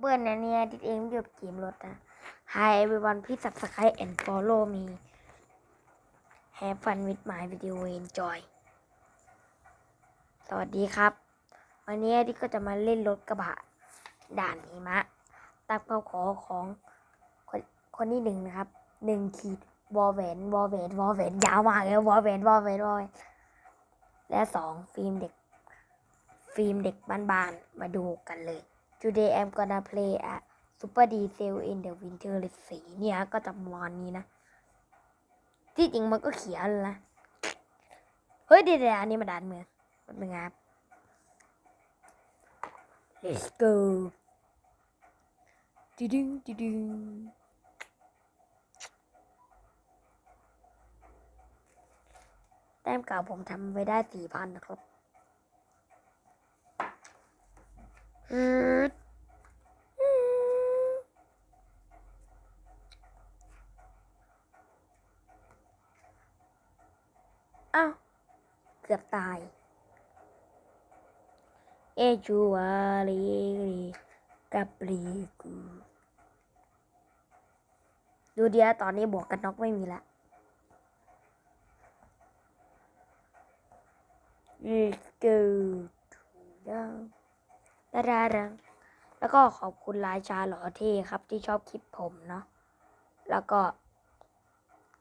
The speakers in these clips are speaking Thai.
เบิร์นะเนี่ยดิดเองเดือบเกมรถนะ Hi everyone please subscribe and follow me Have fun with my video enjoy สวัสดีครับ วันนี้ดิก็จะมาเล่นรถกระบะ ด่านหิมะตามคำขอของคนคนที่หนึ่งนะครับหนึ่งขีดวอลแหวนวอลแหวนวอลแหวนยาวมากเลยวอลแหวนวอลแหวนวอลแหวนและสองฟิล์มเด็ก ฟิล์มเด็กบ้านๆมาดูกันเลย Today I'm gonna play a Super Diesel in the Winter เลยสีเนี่ยก็จะประมาณนี้นะ ที่จริงมันก็เขียนละเฮ้ยเดี๋ยวอันนี้มาดันเมืองมันเป็นไงครับ Let's go ดิดึงดิดึงแต้มเก่าผมทำไว้ได้สี่พันนะครับ อื้อเอ้าวเกือบตาย เอจูวาลีกับลีกูดูเดียตอนนี้บวกกันน็อกไม่มีละ Let's go ดัง ดาดาดังแล้วก็ขอบคุณรายชาหล่อเท่ครับ ที่ชอบคลิปผมเนาะแล้วก็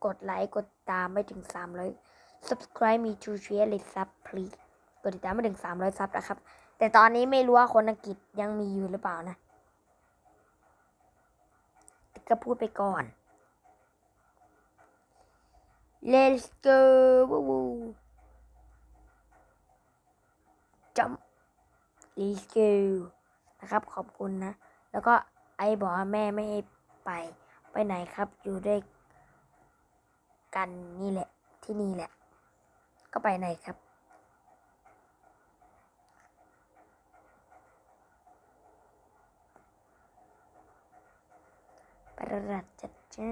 กดไลค์กดตามไม่ถึง 300 subscribe me to share l i sub please กดติดตามไม่ถึง 300ซับนะครับ แต่ตอนนี้ไม่รู้ว่าคนอังกฤษยังมีอยู่หรือเปล่านะก็พูดไปก่อน Let's go วู้วู้ จำ Let's go นะครับขอบคุณนะ แล้วก็ไอบอกว่าแม่ไม่ให้ไปไปไหนครับอยู่ด้วยกันนี่แหละที่นี่แหละ ก็ไปไหนครับประหลัดจัดจ้า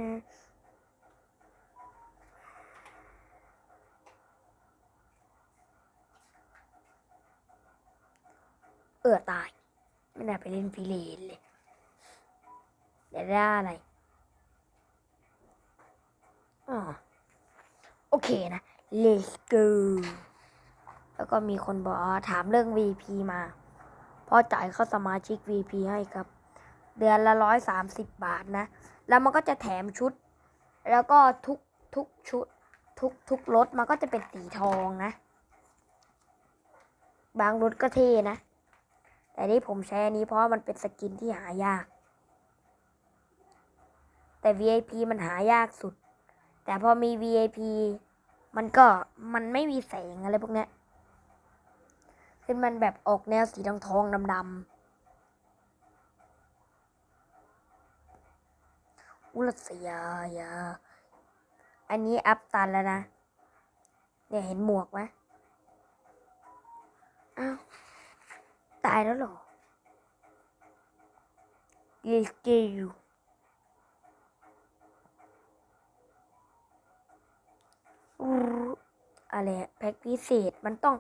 ออตาย ไม่น่าไปเล่นฟิเลนเลยเดี๋ยวได้อะไรอ๋อโอเคนะ let's go แล้วก็มีคนบอกถามเรื่อง VP มาพอจ่ายเข้าสมาชิก VP ให้ครับ เดือนละร้อยสามสิบบาทนะ แล้วมันก็จะแถมชุด แล้วก็ทุกทุกชุด ทุกทุกรถมันก็จะเป็นสีทองนะ บางรถก็เท่นะ แต่ที่ผมใช้อันนี้เพราะมันเป็นสกินที่หายาก แต่ VIP มันหายากสุด แต่พอมี VIP มันก็มันไม่มีแสงอะไรพวกนี้คือมันแบบออกแนวสีทองทองดำดำอุลสยายาอันนี้อัพตันแล้วนะ เนี่ยเห็นหมวกไหมอ้าว ตายแล้วหรอเยสเกยูอู้อะไรแพ็กพิเศษมันต้อง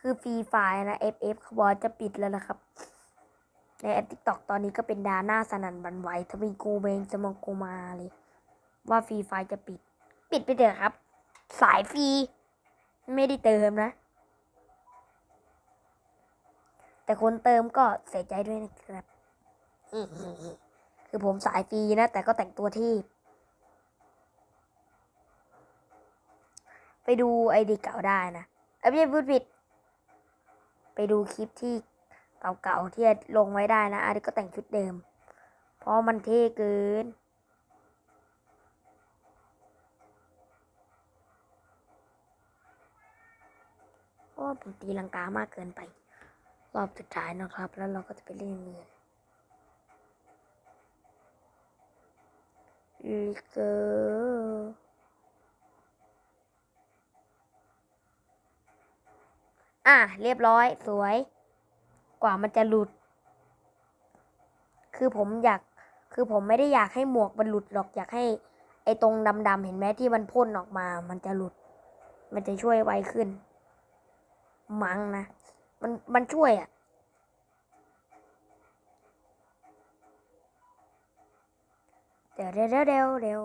คือฟรีไฟล์นะ FF เขาบอกจะปิดแล้วนะครับ ในแอปทิกตอกตอนนี้ก็เป็นดาหน้าสนันบันไหวทวีกูเบงจะมองกูมาเลย ว่าฟรีไฟล์จะปิด ปิดไปเถอะครับ สายฟรี ไม่ได้เติมนะ แต่คนเติมก็เสียใจด้วยนะครับคือผมสายฟรีนะ แต่ก็แต่งตัวที่ ไปดูไอดีเก่าได้นะเอ้ยไม่ใช่พูดผิด ไปดูคลิปที่เก่าๆที่ลงไว้ได้นะอันนี้ก็แต่งชุดเดิม เพราะมันเท่เกินเพราะผมตีลังกามากเกินไป รอบสุดท้ายนะครับ แล้วเราก็จะไปเล่นเงินอีกเกอร์อะ เรียบร้อยสวย กว่ามันจะหลุด คือผมอยาก คือผมไม่ได้อยากให้หมวกมันหลุดหรอกอยากให้ ไอ้ตรงดำๆเห็นไหมที่มันพ่นออกมา มันจะหลุด มันจะช่วยไวขึ้น มั้งนะ มันมันช่วยอะ่ะเดี๋ยวเดี๋ยวเดี๋ยวเดี๋ยว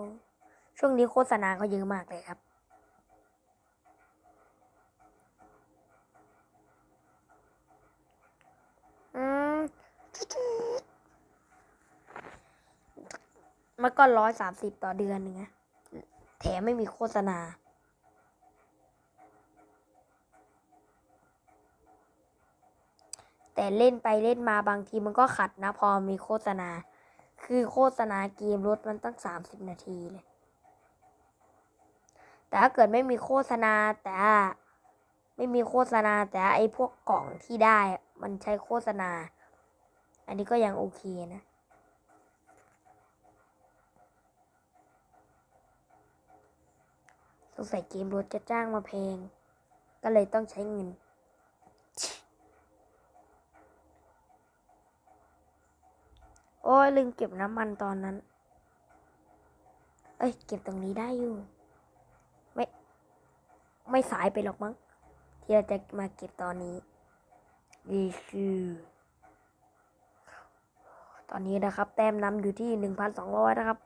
ช่วงนี้โฆษณาเขาเยอะมากเลยครับ อืมมันก็ร้อยสามสิบต่อเดือนนึงนะแถมไม่มีโฆษณา แต่เล่นไปเล่นมาบางทีมันก็ขัดนะ พอมีโฆษณา คือโฆษณาเกมรถมันตั้งสามสิบนาทีเลย แต่ถ้าเกิดไม่มีโฆษณาแต่ไม่มีโฆษณาแต่ไอ้พวกกล่องที่ได้มันใช้โฆษณา อันนี้ก็ยังโอเคนะสงสัยเกมรถจะจ้างมาแพง ก็เลยต้องใช้เงิน อ้ยลืมเก็บน้ำมันตอนนั้น เอ้ย เก็บตรงนี้ได้อยู่ ไม่ ไม่สายไปหรอกมั้ง ที่เราจะมาเก็บตอนนี้นี่คือตอนนี้นะครับ แต้มนำอยู่ที่หนึ่งพันสองร้อยนะครับ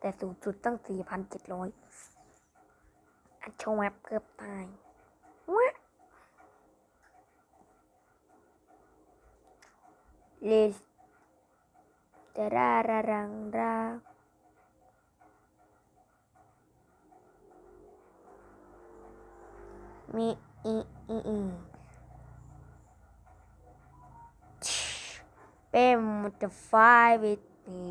แต่สูงสุดตั้งสี่พันเจ็ดร้อยอันโชว์แวบเกือบตายว้าเลสจะราระรังรามีอีอีอีเป็นมุตไฟวิตมี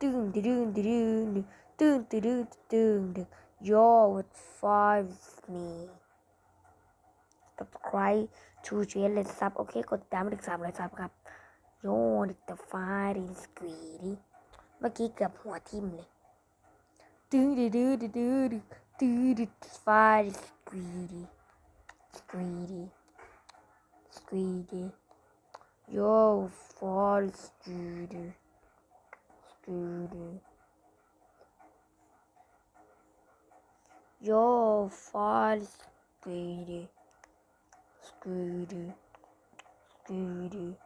ตึงตึงตึงตึงตึงตึงตึงตึง Yo with five me subscribe to channel เลยซับโอเค กดตามอีกสามเลยซับครับ โยดิกตาฟารินสกีดิเมื่อกี้เกือบหัวทิ่มเลยดื้อดื้อดื้อดื้อดื้อนอดื้ฟารินสกีดิสกีดิสกีดิโยฟอลสกีดิสกีดิโยฟอลสกีดิ Scooty. Scooty. Scooty.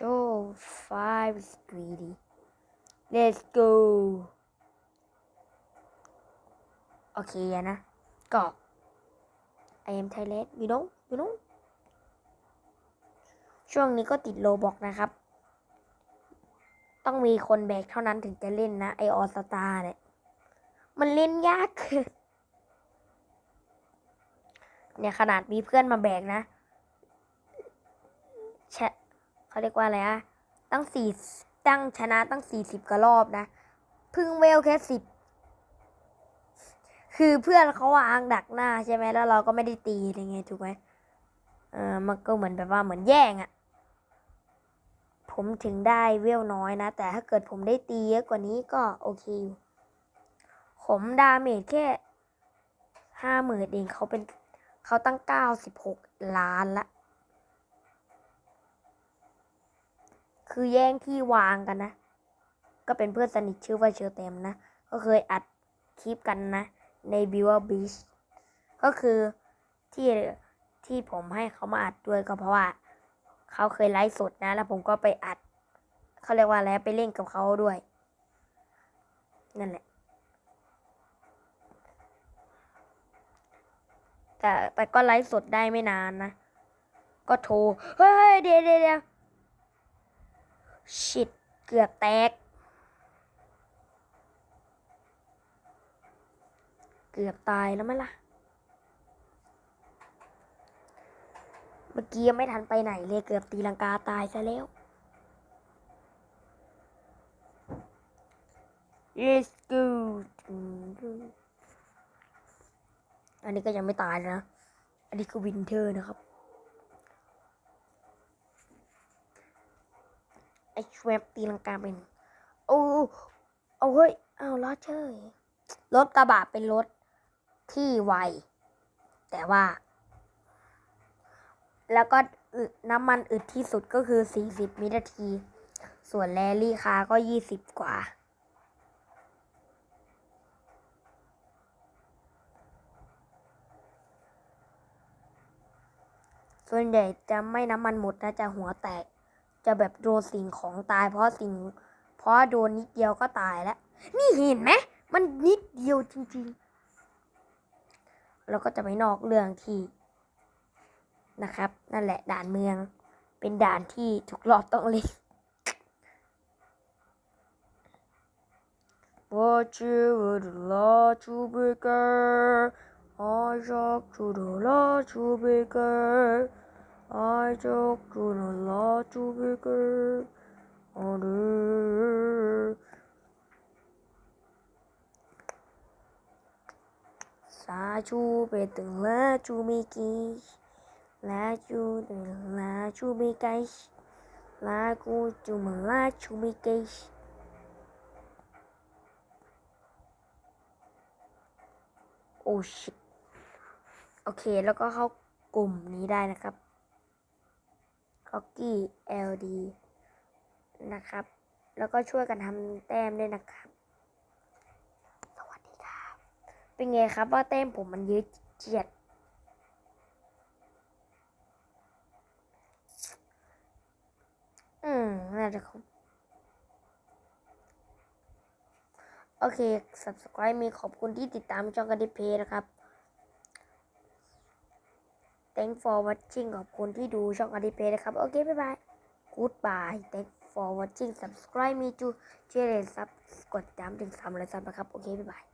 Your five Scooty. Let's go. โอเคนะ ก็ I am Thailand you know you know ช่วงนี้ก็ติดโลบอกนะครับ ต้องมีคนแบกเท่านั้นถึงจะเล่นนะ ไอออสตาเนี่ย มันเล่นยาก เนี่ยขนาดมีเพื่อนมาแบกนะชะเขาเรียกว่าอะไรอะตั้งสี่ตั้งชนะตั้งสี่สิบกว่ารอบนะพึ่งเวลแค่สิบคือเพื่อนเขาวางดักหน้าใช่ไหมแล้วเราก็ไม่ได้ตีอะไรเงี้ยถูกไหมเออมันก็เหมือนแบบว่าเหมือนแย่งอะผมถึงได้เวลน้อยนะ แต่ถ้าเกิดผมได้ตีเยอะกว่านี้ก็โอเคอยู่ผมดาเมจแค่ห้าหมื่นเองเขาเป็น เขาตั้งเก้าสิบหกล้านละ คือแย่งที่วางกันนะ ก็เป็นเพื่อนสนิทชื่อว่าเชอร์เต็มนะ ก็เคยอัดคลิปกันนะ ในบิวบีชก็คือที่ที่ผมให้เขามาอัดด้วยก็เพราะว่า เขาเคยไลฟ์สดนะ แล้วผมก็ไปอัด เขาเรียกว่าอะไรไปเล่นกับเขาด้วย นั่นแหละ แต่แต่ก็ไลฟ์สดได้ไม่นานนะ ก็โทร เฮ้ยเดี๋ยวเดี๋ยวเดี๋ยวชิดเกือบแตก เกือบตายแล้วไหมล่ะ เมื่อกี้ยังไม่ทันไปไหนเลยเกือบตีลังกาตายซะแล้ว Let's go อันนี้ก็ยังไม่ตายนะ อันนี้คือวินเทอร์นะครับไอชวบตีลังกาเป็น โอ้เอาเฮ้ย เอาล้อเชยรถกระบะเป็นรถที่ไว แต่ว่า แล้วก็อึน้ำมันอึดที่สุดก็คือ 40 วินาที ส่วนแรลลี่คาร์ก็ 20 กว่า ส่วนใหญ่จะไม่น้ำมันหมดนะจะหัวแตก จะแบบโดนสิ่งของตายเพราะสิ่ง เพราะโดนนิดเดียวก็ตายแล้ว นี่เห็นไหมมันนิดเดียวจริงๆ เราก็จะไปนอกเรื่องที่นะครับ นั่นแหละด่านเมือง เป็นด่านที่ทุกรอบต้องเล่น What you would love to be girl I talk to the love to be girl I talk to the love to be girl Oh, no. สาชูเปตึงลาชูมิกิลาชูตึงลาชูมิ โอเค แล้วก็เข้ากลุ่มนี้ได้นะครับ Hockey LD นะครับ แล้วก็ช่วยกันทำแต้มด้วยนะครับ สวัสดีครับ เป็นไงครับว่าแต้มผมมันเยอะเจียดอืมน่าจะครบโอเค subscribe มีขอบคุณที่ติดตามช่องกันดิเพนะครับ thank for watching ขอบคุณที่ดูช่องอดิเพนะครับ โอเค บ๊ายบาย goodbye thank for watching subscribe มีจูเจเลซับกดตามถึงสามร้อยซับนะครับ โอเค บ๊ายบาย